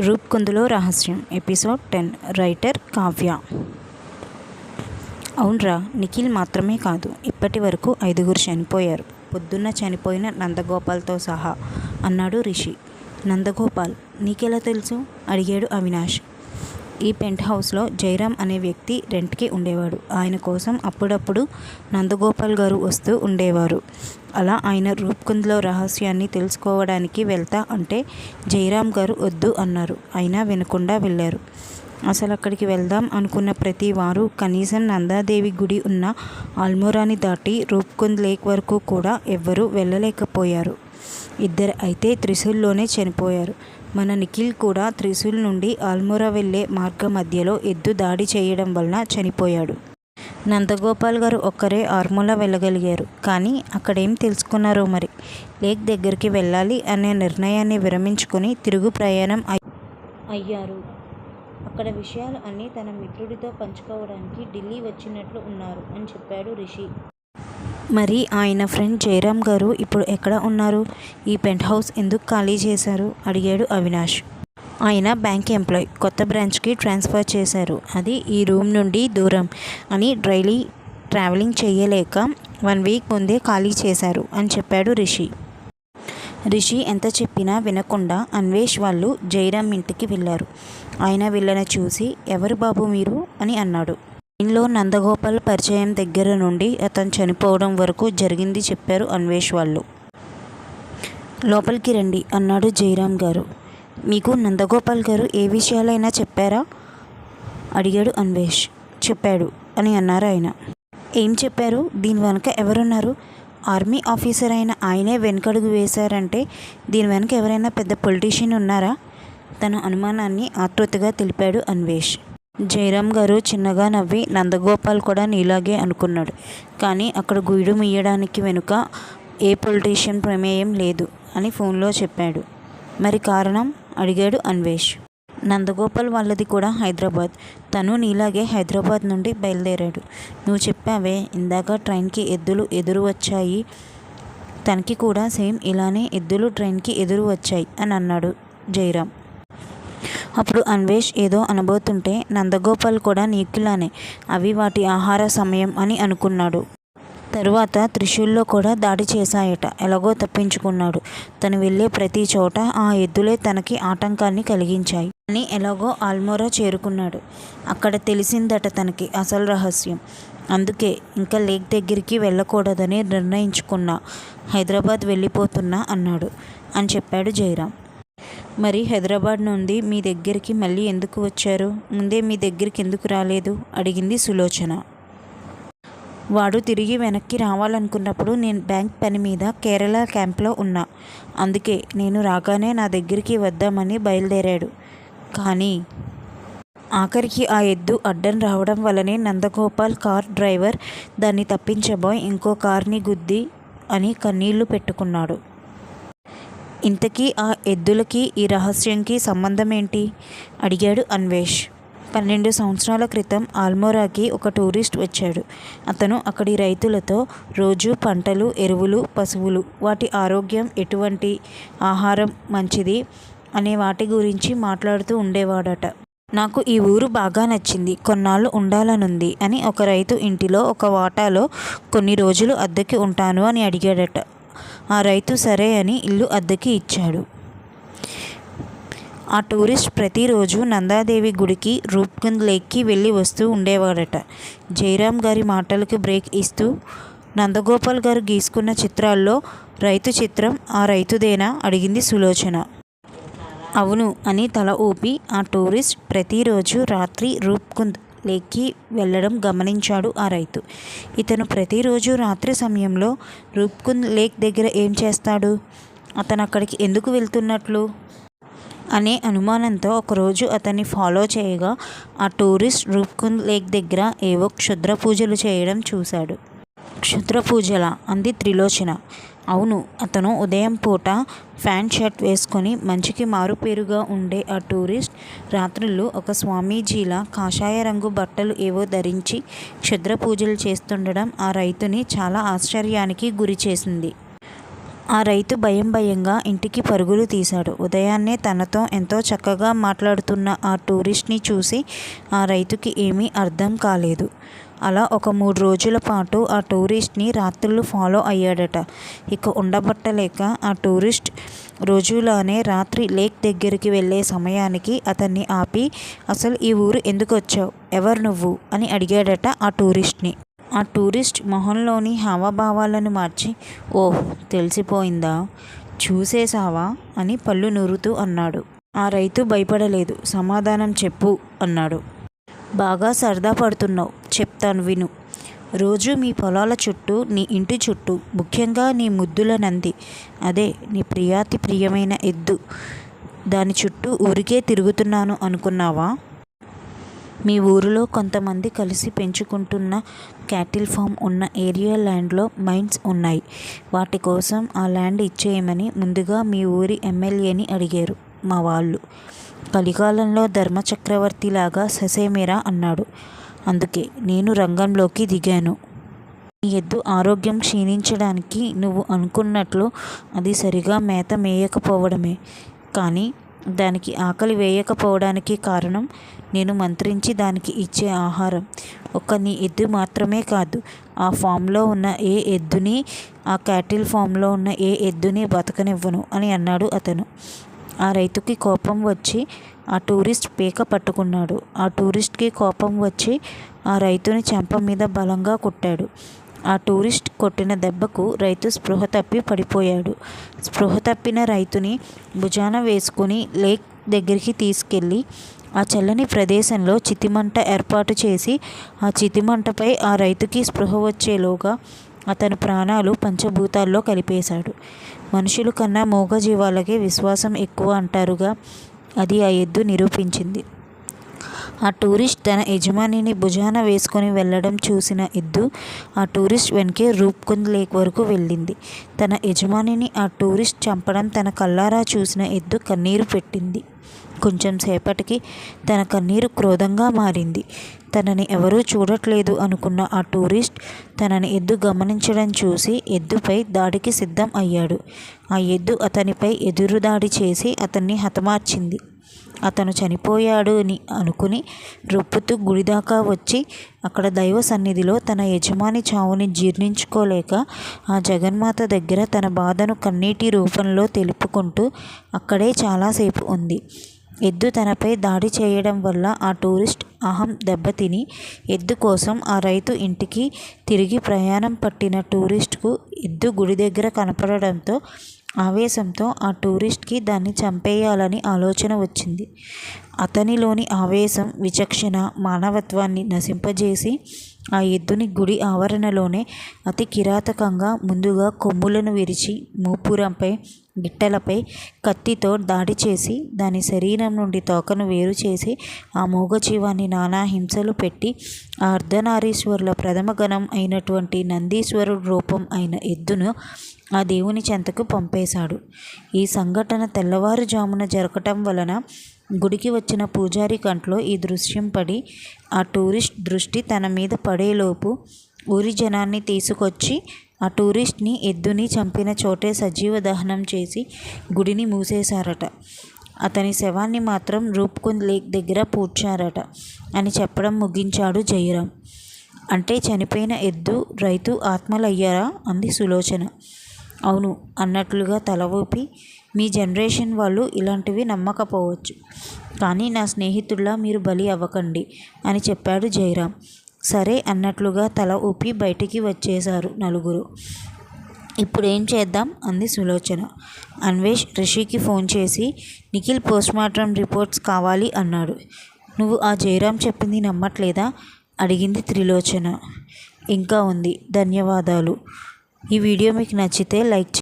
రూప్కుందులో రహస్యం. Episode ten writer Kavya. అవునరా నిఖిల్ మాత్రమే కాదు ఇప్పటి వరకు ఐదుగురు చనిపోయారు. పొద్దున్న చనిపోయిన నందగోపాల్తో సహా అన్నాడు రిషి. నందగోపాల్ నీకెలా తెలుసు? అడిగాడు అవినాష్. ఈ పెంట్ హౌస్లో జైరామ్ అనే వ్యక్తి రెంట్కి ఉండేవాడు. ఆయన కోసం అప్పుడప్పుడు నందగోపాల్ గారు వస్తూ ఉండేవారు. అలా ఆయన రూప్కుంద్లో రహస్యాన్ని తెలుసుకోవడానికి వెళ్తా అంటే జైరామ్ గారు వద్దు అన్నారు. అయినా వినకుండా వెళ్ళారు. అసలు అక్కడికి వెళ్దాం అనుకున్న ప్రతి వారు కనీసం నందాదేవి గుడి ఉన్న ఆల్మోరాని దాటి రూప్కుంద్ లేక్ వరకు కూడా ఎవ్వరూ వెళ్ళలేకపోయారు. ఇద్దరు అయితే త్రిశూల్లోనే చనిపోయారు. మన నిఖిల్ కూడా త్రిశూల్ నుండి ఆల్మోరా వెళ్ళే మార్గ మధ్యలో ఎద్దు దాడి చేయడం వలన చనిపోయాడు. నందగోపాల్ గారు ఒక్కరే ఆర్మూలా వెళ్ళగలిగారు. కానీ అక్కడేం తెలుసుకున్నారో మరి? లేక్ దగ్గరికి వెళ్ళాలి అనే నిర్ణయాన్ని విరమించుకొని తిరుగు ప్రయాణం అయ్యారు. అక్కడ విషయాలు అన్నీ తన మిత్రుడితో పంచుకోవడానికి ఢిల్లీ వచ్చినట్లు ఉన్నారు అని చెప్పాడు రిషి. మరి ఆయన ఫ్రెండ్ జయరామ్ గారు ఇప్పుడు ఎక్కడ ఉన్నారు? ఈ పెంట్ హౌస్ ఎందుకు ఖాళీ చేశారు? అడిగాడు అవినాష్. ఆయన బ్యాంక్ ఎంప్లాయ్ కొత్త బ్రాంచ్కి ట్రాన్స్ఫర్ చేశారు. అది ఈ రూమ్ నుండి దూరం అని డైలీ ట్రావెలింగ్ చేయలేక వన్ వీక్ ముందే ఖాళీ చేశారు అని చెప్పాడు రిషి. రిషి ఎంత చెప్పినా వినకుండా అన్వేష్ వాళ్ళు జయరామ్ ఇంటికి వెళ్ళారు. ఆయన వీళ్ళని చూసి ఎవరు బాబు మీరు? అని అన్నాడు. ఇంట్లో నందగోపాల్ పరిచయం దగ్గర నుండి అతను చనిపోవడం వరకు జరిగింది చెప్పారు అన్వేష్ వాళ్ళు. లోపలికి రండి అన్నాడు జయరామ్ గారు. మీకు నందగోపాల్ గారు ఏ విషయాలైనా చెప్పారా? అడిగాడు అన్వేష్. చెప్పాడు అని అన్నారు ఆయన. ఏం చెప్పారు? దీని వెనక ఎవరున్నారు? ఆర్మీ ఆఫీసర్ అయిన ఆయనే వెనకడుగు వేశారంటే దీని వెనక ఎవరైనా పెద్ద పొలిటీషియన్ ఉన్నారా? తన అనుమానాన్ని ఆతృతగా తెలిపాడు అన్వేష్. జయరామ్ గారు చిన్నగా నవ్వి నందగోపాల్ కూడా నీలాగే అనుకున్నాడు. కానీ అక్కడ గుయిడు మీయడానికి వెనుక ఏ పొలిటీషియన్ ప్రమేయం లేదు అని ఫోన్లో చెప్పాడు. మరి కారణం? అడిగాడు అన్వేష్. నందగోపాల్ వాళ్ళది కూడా హైదరాబాద్. తను నీలాగే హైదరాబాద్ నుండి బయలుదేరాడు. నువ్వు చెప్పావే ఇందాక ట్రైన్కి ఎద్దులు ఎదురు వచ్చాయి. తనకి కూడా సేమ్ ఇలానే ఎద్దులు ట్రైన్కి ఎదురు వచ్చాయి అని అన్నాడు జయరామ్. అప్పుడు అన్వేష్ ఏదో అనబోతుంటే నందగోపాల్ కూడా నీకులానే అవి వాటి ఆహార సమయం అని అనుకున్నాడు. తరువాత త్రిశూల్లో కూడా దాడి చేశాయట ఎలాగో తప్పించుకున్నాడు. తను వెళ్ళే ప్రతి చోట ఆ ఎద్దులే తనకి ఆటంకాన్ని కలిగించాయి. అని ఎలాగో ఆల్మోరా చేరుకున్నాడు. అక్కడ తెలిసిందట తనకి అసలు రహస్యం. అందుకే ఇంకా లేక్ దగ్గరికి వెళ్ళకూడదని నిర్ణయించుకున్నా హైదరాబాద్ వెళ్ళిపోతున్నా అన్నాడు అని చెప్పాడు జయరాం. మరి హైదరాబాద్ నుండి మీ దగ్గరికి మళ్ళీ ఎందుకు వచ్చారు? ముందే మీ దగ్గరికి ఎందుకు రాలేదు? అడిగింది సులోచన. వాడు తిరిగి వెనక్కి రావాలనుకున్నప్పుడు నేను బ్యాంక్ పని మీద కేరళ క్యాంప్లో ఉన్నా. అందుకే నేను రాగానే నా దగ్గరికి వద్దామని బయలుదేరాడు. కానీ ఆఖరికి ఆ ఎద్దు అడ్డం రావడం వల్లనే నందగోపాల్ కార్ డ్రైవర్ దాన్ని తప్పించబోయి ఇంకో కార్ని గుద్ది అని కన్నీళ్ళు పెట్టుకున్నాడు. ఇంతకీ ఆ ఎద్దులకి ఈ రహస్యంకి సంబంధం ఏంటి అడిగాడు అన్వేష్. పన్నెండు సంవత్సరాల క్రితం ఆల్మోరాకి ఒక టూరిస్ట్ వచ్చాడు. అతను అక్కడి రైతులతో రోజు పంటలు ఎరువులు పశువులు వాటి ఆరోగ్యం ఎటువంటి ఆహారం మంచిది అనే వాటి గురించి మాట్లాడుతూ ఉండేవాడట. నాకు ఈ ఊరు బాగా నచ్చింది కొన్నాళ్ళు ఉండాలనుంది అని ఒక రైతు ఇంటిలో ఒక వాటాలో కొన్ని రోజులు అద్దెకి ఉంటాను అని అడిగాడట. ఆ రైతు సరే అని ఇల్లు అద్దెకి ఇచ్చాడు. ఆ టూరిస్ట్ ప్రతిరోజు నందాదేవి గుడికి రూప్కుంద్ లేక్కి వెళ్ళి వస్తూ ఉండేవాడట. జయరాం గారి మాటలకు బ్రేక్ ఇస్తూ నందగోపాల్ గారు గీసుకున్న చిత్రాల్లో రైతు చిత్రం ఆ రైతుదేనా అడిగింది సులోచన. అవును అని తల ఊపి ఆ టూరిస్ట్ ప్రతిరోజు రాత్రి రూప్కుంద్ లేక్కి వెళ్ళడం గమనించాడు ఆ రైతు. ఇతను ప్రతిరోజు రాత్రి సమయంలో రూప్కుంద్ లేక్ దగ్గర ఏం చేస్తాడు? అతను అక్కడికి ఎందుకు వెళ్తున్నట్లు? అనే అనుమానంతో ఒకరోజు అతన్ని ఫాలో చేయగా ఆ టూరిస్ట్ రూప్కుంద్ లేక్ దగ్గర ఏవో క్షుద్ర పూజలు చేయడం చూశాడు. క్షుద్ర పూజల? అంది త్రిలోచన. అవును అతను ఉదయం పూట ఫ్యాంట్ షర్ట్ వేసుకొని మంచికి మారుపేరుగా ఉండే ఆ టూరిస్ట్ రాత్రులు ఒక స్వామీజీలా కాషాయ రంగు బట్టలు ఏవో ధరించి క్షుద్ర పూజలు చేస్తుండడం ఆ రైతుని చాలా ఆశ్చర్యానికి గురి చేసింది ఆ రైతు భయం భయంగా ఇంటికి పరుగులు తీశాడు. ఉదయాన్నే తనతో ఎంతో చక్కగా మాట్లాడుతున్న ఆ టూరిస్ట్ని చూసి ఆ రైతుకి ఏమీ అర్థం కాలేదు. అలా ఒక మూడు రోజుల పాటు ఆ టూరిస్ట్ని రాత్రులు ఫాలో అయ్యాడట. ఇక ఉండబట్టలేక ఆ టూరిస్ట్ రోజులానే రాత్రి లేక్ దగ్గరికి వెళ్ళే సమయానికి అతన్ని ఆపి అసలు ఈ ఊరు ఎందుకు వచ్చావు? ఎవరు నువ్వు? అని అడిగాడట ఆ టూరిస్ట్ని. ఆ టూరిస్ట్ మొహంలోని హావభావాలను మార్చి ఓ తెలిసిపోయిందా? చూసేసావా అని పళ్ళు నూరుతూ అన్నాడు. ఆ రైతు భయపడలేదు సమాధానం చెప్పు అన్నాడు. బాగా సరదా పడుతున్నావు చెప్తాను విను. రోజు మీ పొలాల చుట్టూ నీ ఇంటి చుట్టూ ముఖ్యంగా నీ ముద్దుల నంది. అదే నీ ప్రియాతి ప్రియమైన ఎద్దు. దాని చుట్టూ ఊరికే తిరుగుతున్నాను అనుకున్నావా? మీ ఊరిలో కొంతమంది కలిసి పెంచుకుంటున్న క్యాటిల్ ఫామ్ ఉన్న ఏరియా ల్యాండ్లో మైన్స్ ఉన్నాయి. వాటి కోసం ఆ ల్యాండ్ ఇచ్చేయమని ముందుగా మీ ఊరి ఎమ్మెల్యేని అడిగారు. మా వాళ్ళు. కలికాలంలో ధర్మచక్రవర్తిలాగా ససేమిరా అన్నాడు. అందుకే నేను రంగంలోకి దిగాను. నీ ఎద్దు ఆరోగ్యం క్షీణించడానికి నువ్వు అనుకున్నట్లు అది సరిగా మేత మేయకపోవడమే. కానీ దానికి ఆకలి వేయకపోవడానికి కారణం నేను మంత్రించి దానికి ఇచ్చే ఆహారం. ఒక్క నీ ఎద్దు మాత్రమే కాదు ఆ ఫామ్లో ఉన్న ఏ ఎద్దుని ఆ క్యాటిల్ ఫామ్లో ఉన్న ఏ ఎద్దుని బతకనివ్వను అని అన్నాడు అతను. ఆ రైతుకి కోపం వచ్చి ఆ టూరిస్ట్ పీక పట్టుకున్నాడు. ఆ టూరిస్ట్కి కోపం వచ్చి ఆ రైతుని చెంప మీద బలంగా కొట్టాడు. ఆ టూరిస్ట్ కొట్టిన దెబ్బకు రైతు స్పృహ తప్పి పడిపోయాడు. స్పృహ తప్పిన రైతుని భుజాన వేసుకుని లేక్ దగ్గరికి తీసుకెళ్ళి ఆ చల్లని ప్రదేశంలో చితిమంట ఏర్పాటు చేసి ఆ చితిమంటపై ఆ రైతుకి స్పృహ వచ్చేలోగా అతని ప్రాణాలు పంచభూతాల్లో కలిపేశాడు. మనుషుల కన్నా మూగజీవాలకే విశ్వాసం ఎక్కువ అంటారుగా అది ఆ ఎద్దు నిరూపించింది. ఆ టూరిస్ట్ తన యజమానిని భుజాన వేసుకొని వెళ్ళడం చూసిన ఎద్దు ఆ టూరిస్ట్ వెనకే రూప్కుంద్ లేక్ వరకు వెళ్ళింది. తన యజమానిని ఆ టూరిస్ట్ చంపడం తన కల్లారా చూసిన ఎద్దు కన్నీరు పెట్టింది. కొంచెం సేపటికి తన కన్నీరు క్రోధంగా మారింది. తనని ఎవరూ చూడట్లేదు అనుకున్న ఆ టూరిస్ట్ తనని ఎద్దు గమనించడం చూసి ఎద్దుపై దాడికి సిద్ధం అయ్యాడు. ఆ ఎద్దు అతనిపై ఎదురుదాడి చేసి అతన్ని హతమార్చింది. అతను చనిపోయాడు అని అనుకుని రొప్పుతూ గుడిదాకా వచ్చి అక్కడ దైవ సన్నిధిలో తన యజమాని చావుని జీర్ణించుకోలేక ఆ జగన్మాత దగ్గర తన బాధను కన్నీటి రూపంలో తెలుపుకుంటూ అక్కడే చాలాసేపు ఉంది. ఎద్దు తనపై దాడి చేయడం వల్ల ఆ టూరిస్ట్ అహం దెబ్బతిని ఎద్దు కోసం ఆ రైతు ఇంటికి తిరిగి ప్రయాణం పట్టిన టూరిస్ట్కు ఎద్దు గుడి దగ్గర కనపడడంతో ఆవేశంతో ఆ టూరిస్ట్కి దాన్ని చంపేయాలని ఆలోచన వచ్చింది. అతనిలోని ఆవేశం విచక్షణ మానవత్వాన్ని నశింపజేసి ఆ ఎద్దుని గుడి ఆవరణలోనే అతి కిరాతకంగా ముందుగా కొమ్ములను విరిచి మూపురంపై గిట్టలపై కత్తితో దాడి చేసి దాని శరీరం నుండి తోకను వేరు చేసి ఆ మూగజీవాన్ని నానా హింసలు పెట్టి ఆ అర్ధనారీశ్వరుల ప్రథమ గణం అయినటువంటి నందీశ్వరుడు రూపం అయిన ఎద్దును ఆ దేవుని చెంతకు పంపేశాడు. ఈ సంఘటన తెల్లవారుజామున జరగటం వలన గుడికి వచ్చిన పూజారి కంట్లో ఈ దృశ్యం పడి ఆ టూరిస్ట్ దృష్టి తన మీద పడేలోపు ఊరి జనాన్ని తీసుకొచ్చి ఆ టూరిస్ట్ని ఎద్దుని చంపిన చోటే సజీవ దహనం చేసి గుడిని మూసేశారట. అతని శవాన్ని మాత్రం రూప్కుంద్ లేక్ దగ్గర పూడ్చారట అని చెప్పడం ముగించాడు జయరాం. అంటే చనిపోయిన ఎద్దు రైతు ఆత్మలయ్యారా? అంది సులోచన. అవును అన్నట్లుగా తల ఊపి మీ జనరేషన్ వాళ్ళు ఇలాంటివి నమ్మకపోవచ్చు. కానీ నా స్నేహితుల్లా మీరు బలి అవ్వకండి అని చెప్పాడు జయరాం. సరే అన్నట్లుగా తల ఊపి బయటికి వచ్చేశారు నలుగురు. ఇప్పుడు ఏం చేద్దాం? అంది సులోచన. అన్వేష్ రిషికి ఫోన్ చేసి నిఖిల్ పోస్ట్మార్టం రిపోర్ట్స్ కావాలి అన్నాడు. నువ్వు ఆ జయరాం చెప్పింది నమ్మట్లేదా? అడిగింది త్రిలోచన. ఇంకా ఉంది. ధన్యవాదాలు. ఈ వీడియో మీకు నచ్చితే లైక్